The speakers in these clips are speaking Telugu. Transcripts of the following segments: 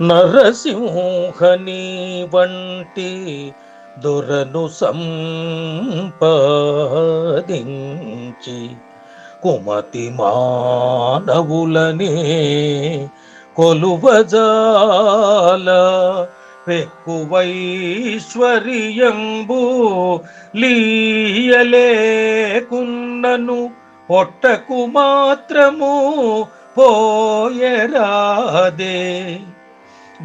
నరసింహని వంటి దొరను సంపాదించి కుమతి మానవులనే కొలువజాల పెక్కువైశ్వర్యంబు లీయలేకున్నను పొట్టకు మాత్రము పోయరాదే.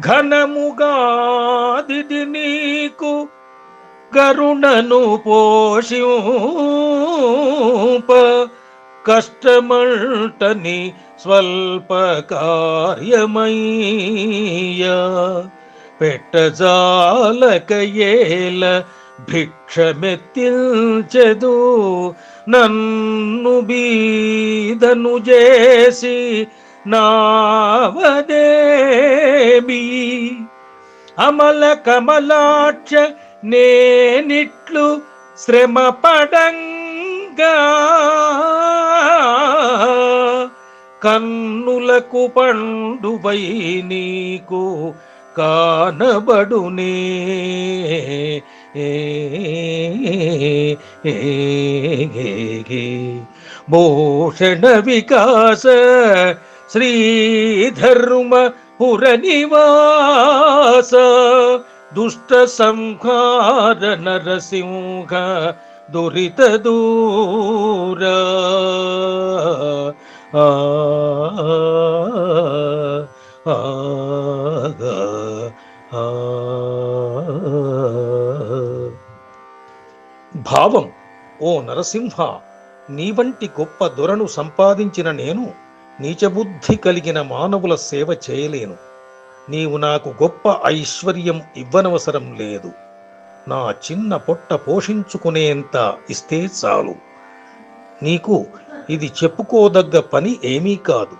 ఘనముగాది నీకు కరుణను పోషింప కష్టమంటని స్వల్ప కార్యమయ్యా. పెట్టజాలకయేల భిక్షమెత్తించెదు నన్ను బీదను చేసి నావదేమి అమల కమలాక్ష నేనిట్లు శ్రమ పడంగా కన్నులకు పండువై నీకు కానబడునే. భూషణ వికాస శ్రీధర్మ పురనివాస దుష్ట సంహార నరసింహ దురిత దూర ఆ ఆ భావం ఓ నరసింహ నీ వంటి గొప్ప దొరను సంపాదించిన నేను నీచబుద్ధి కలిగిన మానవుల సేవ చేయలేను. నీవు నాకు గొప్ప ఐశ్వర్యం ఇవ్వనవసరం లేదు. నా చిన్న పొట్ట పోషించుకునేంత ఇస్తే చాలు. నీకు ఇది చెప్పుకోదగ్గ పని ఏమీ కాదు.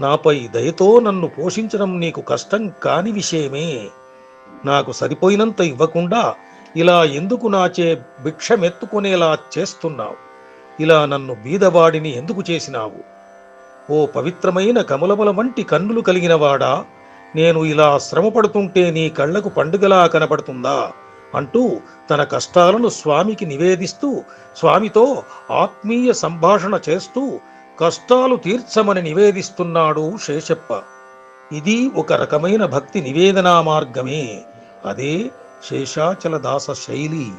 నాపై దయతో నన్ను పోషించడం నీకు కష్టం కాని విషయమే. నాకు సరిపోయినంత ఇవ్వకుండా ఇలా ఎందుకు నాచే భిక్షమెత్తుకునేలా చేస్తున్నావు? ఇలా నన్ను బీదవాడిని ఎందుకు చేసినావు? ఓ పవిత్రమైన కమలముల వంటి కన్నులు కలిగినవాడా? నేను ఇలా శ్రమపడుతుంటే నీ కళ్ళకు పండుగలా కనపడుతుందా? అంటూ తన కష్టాలను స్వామికి నివేదిస్తూ స్వామితో ఆత్మీయ సంభాషణ చేస్తూ కష్టాలు తీర్చమని నివేదిస్తున్నాడు శేషప్ప. ఇది ఒక రకమైన భక్తి నివేదనా మార్గమే. అదే శేషాచల దాస శైలి.